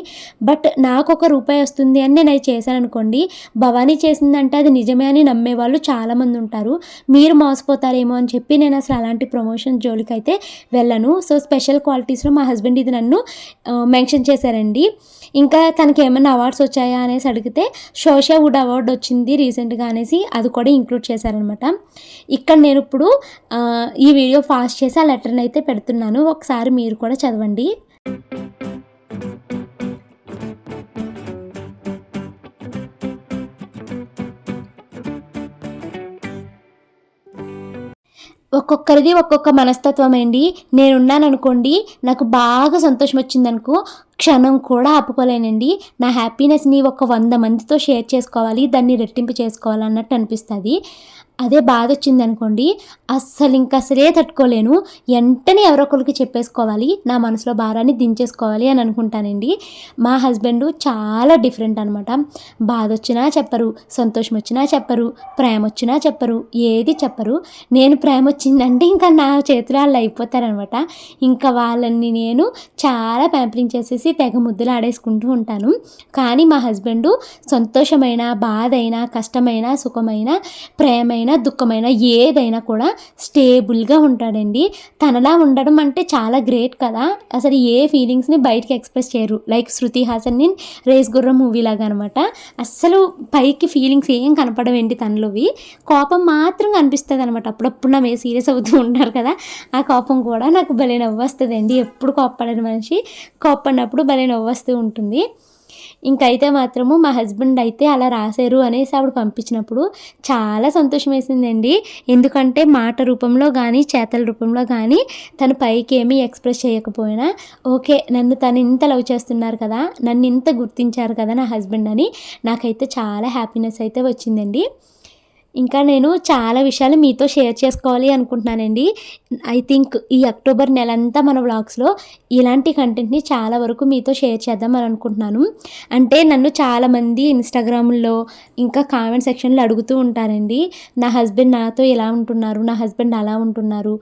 బట్ నాకు ఒక రూపాయి వస్తుంది అని నేను అది చేశాను అనుకోండి భవానీ చేసిందంటే అది నిజమే అని నమ్మే వాళ్ళు చాలామంది ఉంటారు. మీరు మోసపోతారేమో అని చెప్పి నేను అసలు అలాంటి ప్రమోషన్ జోలికి అయితే వెళ్ళను సో స్పెషల్ క్వాలిటీస్లో మా హస్బెండ్ ఇది నన్ను మెన్షన్ చేశారండి. ఇంకా తనకి ఏమైనా అవార్డ్స్ వచ్చాయా అనేసి అడిగితే సోషా వుడ్ అవార్డు వచ్చింది రీసెంట్గా అనేసి అది కూడా ఇంక్లూడ్ చేశారనమాట. ఇక్కడ నేను ఇప్పుడు ఈ వీడియో ఫాస్ట్ చేసి ఆ లెటర్ని అయితే పెడుతున్నాను. ఒకసారి మీరు కూడా చదవండి. ఒక్కొక్కరిది ఒక్కొక్క మనస్తత్వం అండి నేనున్నాను అనుకోండి నాకు బాగా సంతోషం వచ్చిందనుకో క్షణం కూడా ఆపుకోలేనండి. నా హ్యాపీనెస్ని ఒక వంద మందితో షేర్ చేసుకోవాలి దాన్ని రెట్టింపు చేసుకోవాలి అన్నట్టు అనిపిస్తుంది. అదే బాధ వచ్చింది అనుకోండి అస్సలు ఇంకా అసలే తట్టుకోలేను. వెంటనే ఎవరొకరికి చెప్పేసుకోవాలి నా మనసులో భారాన్ని దించేసుకోవాలి అని అనుకుంటానండి. మా హస్బెండ్ చాలా డిఫరెంట్ అనమాట బాధ వచ్చినా చెప్పరు సంతోషం వచ్చినా చెప్పరు ప్రేమ వచ్చినా చెప్పరు ఏది చెప్పరు. నేను ప్రేమ వచ్చిందంటే ఇంకా నా చేతులు వాళ్ళు అయిపోతారనమాట ఇంకా వాళ్ళని నేను చాలా ప్యాంపరింగ్ చేసేసి తెగ ముద్దులు ఆడేసుకుంటూ ఉంటాను. కానీ మా హస్బెండ్ సంతోషమైన బాధ అయినా కష్టమైన సుఖమైన ప్రేమైన దుఃఖమైన ఏదైనా కూడా స్టేబుల్గా ఉంటాడండి. తనలా ఉండడం అంటే చాలా గ్రేట్ కదా. అసలు ఏ ఫీలింగ్స్ని బయటికి ఎక్స్ప్రెస్ చేయరు. లైక్ శృతి హాసన్ని రేస్ గుర్రం మూవీ లాగా అనమాట అస్సలు పైకి ఫీలింగ్స్ ఏం కనపడవేంటి తనలోవి. కోపం మాత్రం కనిపిస్తుంది అనమాట అప్పుడప్పుడు నా మీద సీరియస్ అవుతూ ఉంటారు కదా. ఆ కోపం కూడా నాకు భలే నవ్వు వస్తుందండి ఎప్పుడు కోప్పడని మనిషి కోప్పడినప్పుడు భలే నవ్వు వస్తూ ఉంటుంది. ఇంకైతే మాత్రము మా హస్బెండ్ అయితే అలా రాశారు అనేసి ఆవిడ పంపించినప్పుడు చాలా సంతోషం వేసిందండి ఎందుకంటే మాట రూపంలో కానీ చేతల రూపంలో కానీ తను పైకి ఏమీ ఎక్స్ప్రెస్ చేయకపోయినా ఓకే నన్ను తను ఇంత లవ్ చేస్తున్నారు కదా నన్ను ఇంత గుర్తించారు కదా నా హస్బెండ్ అని నాకైతే చాలా హ్యాపీనెస్ అయితే వచ్చిందండి. ఇంకా నేను చాలా విషయాలు మీతో షేర్ చేసుకోవాలి అనుకుంటున్నానండి. ఐ థింక్ ఈ అక్టోబర్ నెల అంతా మన వ్లాగ్స్లో ఇలాంటి కంటెంట్ని చాలా వరకు మీతో షేర్ చేద్దాం అని అనుకుంటున్నాను. అంటే నన్ను చాలామంది ఇన్స్టాగ్రామ్లో ఇంకా కామెంట్ సెక్షన్లో అడుగుతూ ఉంటారండి. నా హస్బెండ్ నాతో ఇలా ఉంటున్నారు నా హస్బెండ్ అలా ఉంటున్నారు.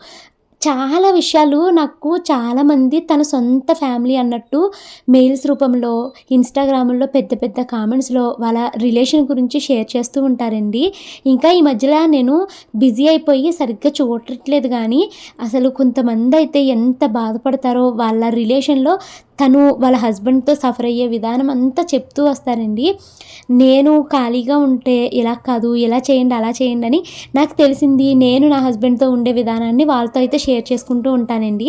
చాలా విషయాలు నాకు చాలామంది తన సొంత ఫ్యామిలీ అన్నట్టు మెయిల్స్ రూపంలో ఇన్స్టాగ్రామ్లో పెద్ద పెద్ద కామెంట్స్లో వాళ్ళ రిలేషన్ గురించి షేర్ చేస్తూ ఉంటారండి. ఇంకా ఈ మధ్యలో నేను బిజీ అయిపోయి సరిగ్గా చూడట్లేదు కానీ అసలు కొంతమంది అయితే ఎంత బాధపడతారో వాళ్ళ రిలేషన్లో తను వాళ్ళ హస్బెండ్తో సఫర్ అయ్యే విధానం అంతా చెప్తూ వస్తారండి. నేను ఖాళీగా ఉంటే ఇలా కాదు ఇలా చేయండి అలా చేయండి అని నాకు తెలిసింది. నేను నా హస్బెండ్తో ఉండే విధానాన్ని వాళ్ళతో అయితే షేర్ చేసుకుంటూ ఉంటానండి.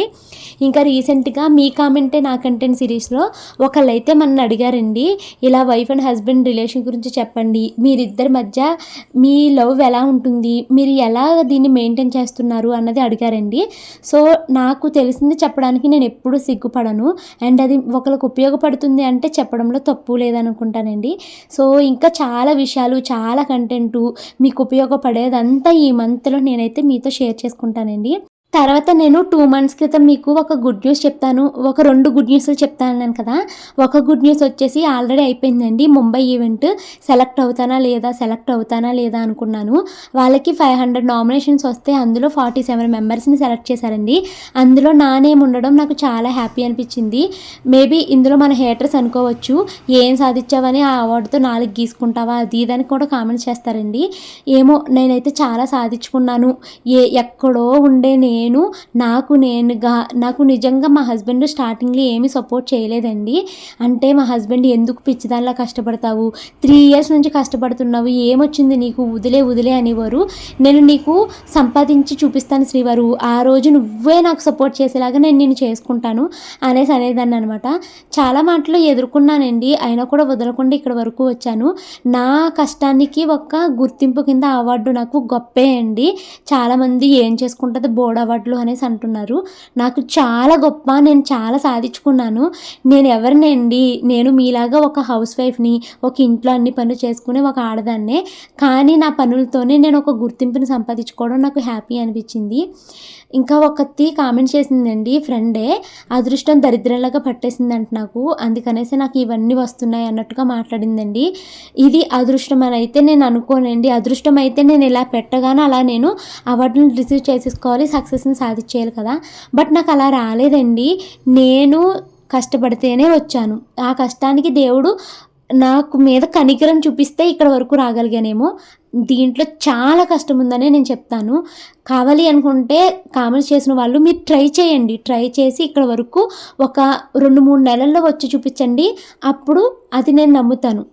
ఇంకా రీసెంట్గా మీ కామెంటే నా కంటెంట్ సిరీస్లో ఒకళ్ళైతే మన అడిగారండి. ఇలా వైఫ్ అండ్ హస్బెండ్ రిలేషన్ గురించి చెప్పండి. మీరిద్దరి మధ్య మీ లవ్ ఎలా ఉంటుంది? మీరు ఎలా దీన్ని మెయింటైన్ చేస్తున్నారు? అన్నది అడిగారండి. సో నాకు తెలిసింది చెప్పడానికి నేను ఎప్పుడూ సిగ్గుపడను. అండ్ అది ఒకరికి ఉపయోగపడుతుంది అంటే చెప్పడంలో తప్పు లేదనుకుంటానండి. సో ఇంకా చాలా విషయాలు చాలా కంటెంటు మీకు ఉపయోగపడేదంతా ఈ మంత్లో నేనైతే మీతో షేర్ చేసుకుంటానండి. తర్వాత నేను టూ మంత్స్ క్రితం మీకు ఒక గుడ్ న్యూస్ చెప్తాను. ఒక రెండు గుడ్ న్యూస్లు చెప్తాను కదా. ఒక గుడ్ న్యూస్ వచ్చేసి ఆల్రెడీ అయిపోయిందండి. ముంబై ఈవెంట్ సెలెక్ట్ అవుతానా లేదా సెలెక్ట్ అవుతానా లేదా అనుకున్నాను. వాళ్ళకి ఫైవ్ హండ్రెడ్ నామినేషన్స్ వస్తే అందులో ఫార్టీ సెవెన్ మెంబర్స్ని సెలెక్ట్ చేశారండి. అందులో నా నేమ్ ఉండడం నాకు చాలా హ్యాపీ అనిపించింది. మేబీ ఇందులో మన హేటర్స్ అనుకోవచ్చు. ఏం సాధించావని ఆ అవార్డుతో నాలుగు గీసుకుంటావా అది ఇదని కూడా కామెంట్స్ చేస్తారండి. ఏమో నేనైతే చాలా సాధించుకున్నాను. ఏ ఎక్కడో ఉండే నేను నేను నాకు నేనుగా నాకు నిజంగా మా హస్బెండ్ స్టార్టింగ్లో ఏమీ సపోర్ట్ చేయలేదండి. అంటే మా హస్బెండ్ ఎందుకు పిచ్చిదానిలా కష్టపడతావు? త్రీ ఇయర్స్ నుంచి కష్టపడుతున్నావు. ఏమొచ్చింది నీకు? వదిలే వదిలే అనేవారు. నేను నీకు సంపాదించి చూపిస్తాను శ్రీవారు. ఆ రోజు నువ్వే నాకు సపోర్ట్ చేసేలాగా నేను నేను చేసుకుంటాను అనేసి అనేదాన్ని అనమాట చాలా మాటలు ఎదుర్కొన్నానండి. అయినా కూడా వదలకుండా ఇక్కడ వరకు వచ్చాను. నా కష్టానికి ఒక గుర్తింపు కింద అవార్డు నాకు గొప్పే అండి. చాలామంది ఏం చేసుకుంటుంది? బోర్డు అవార్డులు అనేసి అంటున్నారు. నాకు చాలా గొప్ప నేను చాలా సాధించుకున్నాను. నేను ఎవరినండి నేను మీలాగా ఒక హౌస్ వైఫ్ని ఒక ఇంట్లో అన్ని పనులు చేసుకునే ఒక ఆడదాన్నే. కానీ నా పనులతోనే నేను ఒక గుర్తింపుని సంపాదించుకోవడం నాకు హ్యాపీ అనిపించింది. ఇంకా ఒకటి కామెంట్ చేసిందండి ఫ్రెండే అదృష్టం దరిద్రంలాగా పట్టేసిందంట నాకు. అందుకనేసి నాకు ఇవన్నీ వస్తున్నాయి అన్నట్టుగా మాట్లాడిందండి. ఇది అదృష్టం అని అయితే నేను అనుకోనండి. అదృష్టం అయితే నేను ఇలా పెట్టగానే అలా నేను అవార్డుని రిసీవ్ చేసేసుకోవాలి సక్సెస్ని సాధించేయాలి కదా. బట్ నాకు అలా రాలేదండి. నేను కష్టపడితేనే వచ్చాను. ఆ కష్టానికి దేవుడు నాకు మీద కనికరం చూపిస్తే ఇక్కడ వరకు రాగలిగానేమో. దీంట్లో చాలా కష్టం ఉందనే నేను చెప్తాను. కావాలి అనుకుంటే కామెంట్స్ చేసిన వాళ్ళు మీరు ట్రై చేయండి. ట్రై చేసి ఇక్కడ వరకు ఒక రెండు మూడు నెలల్లో వచ్చి చూపించండి. అప్పుడు అది నేను నమ్ముతాను.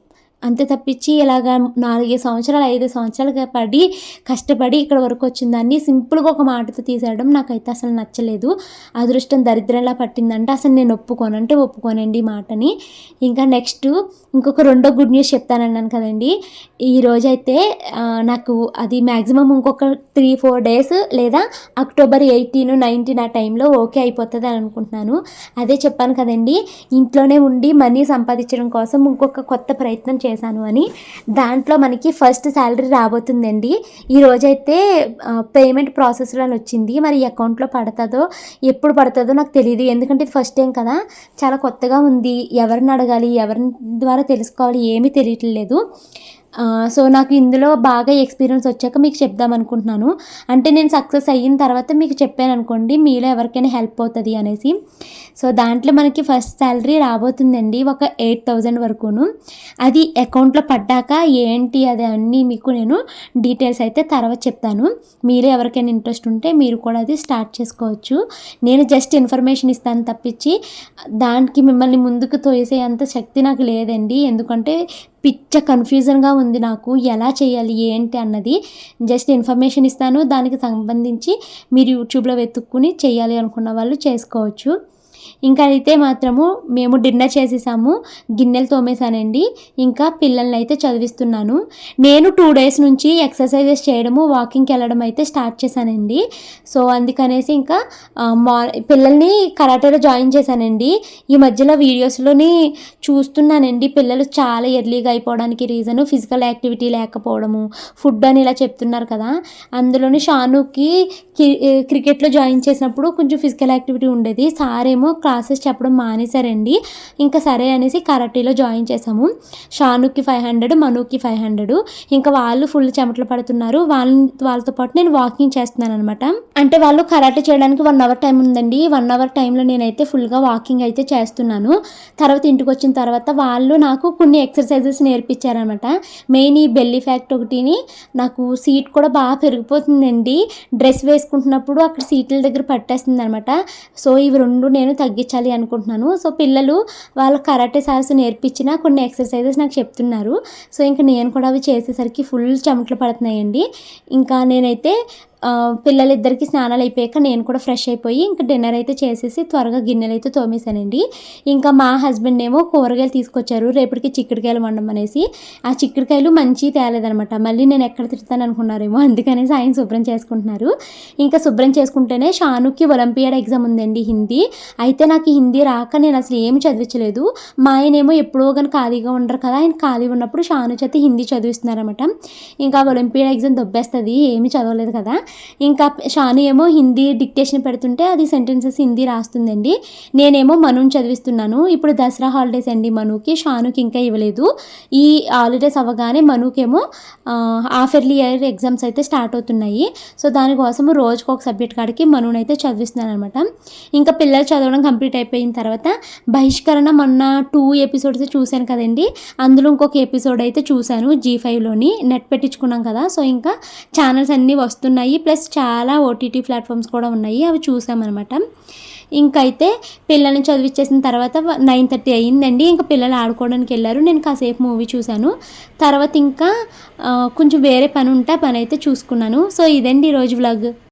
అంతే తప్పించి ఇలాగా నాలుగైదు సంవత్సరాలు ఐదు సంవత్సరాలుగా పడి కష్టపడి ఇక్కడ వరకు వచ్చిందాన్ని సింపుల్గా ఒక మాటతో తీసేయడం నాకైతే అసలు నచ్చలేదు. అదృష్టం దరిద్రంలా పట్టిందంటే అసలు నేను ఒప్పుకోను. అంటే ఒప్పుకోనండి ఈ మాటని. ఇంకా నెక్స్ట్ ఇంకొక రెండో గుడ్ న్యూస్ చెప్తానన్నాను కదండి. ఈరోజైతే నాకు అది మ్యాక్సిమం ఇంకొక త్రీ ఫోర్ డేస్ లేదా అక్టోబర్ ఎయిటీన్ నైన్టీన్ ఆ టైంలో ఓకే అయిపోతుంది అని అనుకుంటున్నాను. అదే చెప్పాను కదండి ఇంట్లోనే ఉండి మనీ సంపాదించడం కోసం ఇంకొక కొత్త ప్రయత్నం చేశాను అని. దాంట్లో మనకి ఫస్ట్ శాలరీ రాబోతుందండి. ఈ రోజైతే పేమెంట్ ప్రాసెస్లో అని వచ్చింది. మరి అకౌంట్లో పడుతుందో ఎప్పుడు పడుతుందో నాకు తెలియదు ఎందుకంటే ఇది ఫస్ట్ టైం కదా. చాలా కొత్తగా ఉంది. ఎవరిని అడగాలి ఎవరిని ద్వారా తెలుసుకోవాలి ఏమీ తెలియట్లేదు. సో నాకు ఇందులో బాగా ఎక్స్పీరియన్స్ వచ్చాక మీకు చెప్దాం అనుకుంటున్నాను. అంటే నేను సక్సెస్ అయిన తర్వాత మీకు చెప్పాను అనుకోండి మీలో ఎవరికైనా హెల్ప్ అవుతుంది అనేసి. సో దాంట్లో మనకి ఫస్ట్ శాలరీ రాబోతుందండి ఒక ఎయిట్ థౌజండ్ వరకును. అది అకౌంట్లో పడ్డాక ఏంటి అది అన్నీ మీకు నేను డీటెయిల్స్ అయితే తర్వాత చెప్తాను. మీరు ఎవరికైనా ఇంట్రెస్ట్ ఉంటే మీరు కూడా అది స్టార్ట్ చేసుకోవచ్చు. నేను జస్ట్ ఇన్ఫర్మేషన్ ఇస్తాను తప్పించి దానికి మిమ్మల్ని ముందుకు తోసేంత శక్తి నాకు లేదండి. ఎందుకంటే పిచ్చ కన్ఫ్యూజన్గా ఉంది నాకు. ఎలా చేయాలి? ఏంటి? అన్నది జస్ట్ ఇన్ఫర్మేషన్ ఇస్తాను. దానికి సంబంధించి మీరు యూట్యూబ్లో వెతుక్కుని చేయాలి అనుకున్న వాళ్ళు చేసుకోవచ్చు. ఇంకా అయితే మాత్రము మేము డిన్నర్ చేసేసాము గిన్నెలు తోమేశానండి. ఇంకా పిల్లల్ని అయితే చదివిస్తున్నాను. నేను టూ డేస్ నుంచి ఎక్సర్సైజెస్ చేయడము వాకింగ్కి వెళ్ళడం అయితే స్టార్ట్ చేశానండి. సో అందుకనేసి ఇంకా మా పిల్లల్ని కరాటేలో జాయిన్ చేశానండి. ఈ మధ్యలో వీడియోస్లోని చూస్తున్నానండి పిల్లలు చాలా ఎర్లీగా అయిపోవడానికి రీజను ఫిజికల్ యాక్టివిటీ లేకపోవడము ఫుడ్ అని ఇలా చెప్తున్నారు కదా. అందులోని షానుకి క్రికెట్లో జాయిన్ చేసినప్పుడు కొంచెం ఫిజికల్ యాక్టివిటీ ఉండేది. సార్ ఏమో క్లాసెస్ చెప్పడం మానేశారండి. ఇంకా సరే అనేసి కరాటీలో జాయిన్ చేసాము షానుకి ఫైవ్ హండ్రెడ్ మనుకి ఫైవ్ హండ్రెడ్. ఇంకా వాళ్ళు ఫుల్ చెమటలు పడుతున్నారు. వాళ్ళ వాళ్ళతో పాటు నేను వాకింగ్ చేస్తున్నాను అనమాట అంటే వాళ్ళు కరాటే చేయడానికి వన్ అవర్ టైం ఉందండి. వన్ అవర్ టైంలో నేనైతే ఫుల్గా వాకింగ్ అయితే చేస్తున్నాను. తర్వాత ఇంటికి వచ్చిన తర్వాత వాళ్ళు నాకు కొన్ని ఎక్సర్సైజెస్ నేర్పించారనమాట మెయిన్ ఈ బెల్లీ ఫ్యాక్ట్ ఒకటిని నాకు సీట్ కూడా బాగా పెరిగిపోతుందండి. డ్రెస్ వేసుకుంటున్నప్పుడు అక్కడ సీట్ల దగ్గర పట్టేస్తుంది అనమాట సో ఇవి రెండు నేను తగ్గించాలి అనుకుంటున్నాను. సో పిల్లలు వాళ్ళ కరాటే సార్స్ నేర్పించిన కొన్ని ఎక్సర్సైజెస్ నాకు చెప్తున్నారు. సో ఇంకా నేను కూడా అవి చేసేసరికి ఫుల్ చెమటలు పడుతున్నాయండి. ఇంకా నేనైతే పిల్లలిద్దరికి స్నానాలు అయిపోయాక నేను కూడా ఫ్రెష్ అయిపోయి ఇంకా డిన్నర్ అయితే చేసేసి త్వరగా గిన్నెలు అయితే తోమేశానండి. ఇంకా మా హస్బెండ్ ఏమో కూరగాయలు తీసుకొచ్చారు. రేపటికి చిక్కుడుకాయలు వండమనేసి. అనేసి ఆ చిక్కుడుకాయలు మంచి తేలేదనమాట. మళ్ళీ నేను ఎక్కడ తిడతాను అనుకున్నారేమో అందుకనేసి ఆయన శుభ్రం చేసుకుంటున్నారు. ఇంకా శుభ్రం చేసుకుంటేనే షానుకి ఒలింపియాడ్ ఎగ్జామ్ ఉందండి హిందీ. అయితే నాకు హిందీ రాక నేను అసలు ఏమి చదివించలేదు. మా ఆయనేమో ఎప్పుడో కానీ ఖాళీగా ఉండరు కదా. ఆయన ఖాళీ ఉన్నప్పుడు షాను చేతి హిందీ చదివిస్తున్నారనమాట. ఇంకా ఒలింపియాడ్ ఎగ్జామ్ దొబ్బేస్తుంది. ఏమి చదవలేదు కదా. ఇంకా షాను ఏమో హిందీ డిక్టేషన్ పెడుతుంటే అది సెంటెన్సెస్ హిందీ రాస్తుందండి. నేనేమో మనుని చదివిస్తున్నాను. ఇప్పుడు దసరా హాలిడేస్ అండి మనుకి షానుకి ఇంకా ఇవ్వలేదు. ఈ హాలిడేస్ అవ్వగానే మనుకేమో హాఫ్ ఇయర్లీ ఇయర్ ఎగ్జామ్స్ అయితే స్టార్ట్ అవుతున్నాయి. సో దానికోసం రోజుకు ఒక సబ్జెక్ట్ కాడికి మనుని అయితే చదివిస్తున్నాను అనమాట ఇంకా పిల్లలు చదవడం కంప్లీట్ అయిపోయిన తర్వాత బహిష్కరణ మొన్న టూ ఎపిసోడ్స్ చూశాను కదండి. అందులో ఇంకొక ఎపిసోడ్ అయితే చూశాను జీ ఫైవ్లోని నెట్ పెట్టించుకున్నాం కదా. సో ఇంకా ఛానల్స్ అన్నీ వస్తున్నాయి. ప్లస్ చాలా ఓటీటీ ప్లాట్ఫామ్స్ కూడా ఉన్నాయి. అవి చూసామన్నమాట. ఇంకైతే పిల్లల్ని చదివించేసిన తర్వాత నైన్ థర్టీ అయ్యిందండి ఇంకా పిల్లలు ఆడుకోవడానికి వెళ్ళారు. నేను కాసేపు మూవీ చూశాను. తర్వాత ఇంకా కొంచెం వేరే పని ఉంటే పని అయితే చూసుకున్నాను. సో ఇదండి ఈరోజు వ్లాగ్.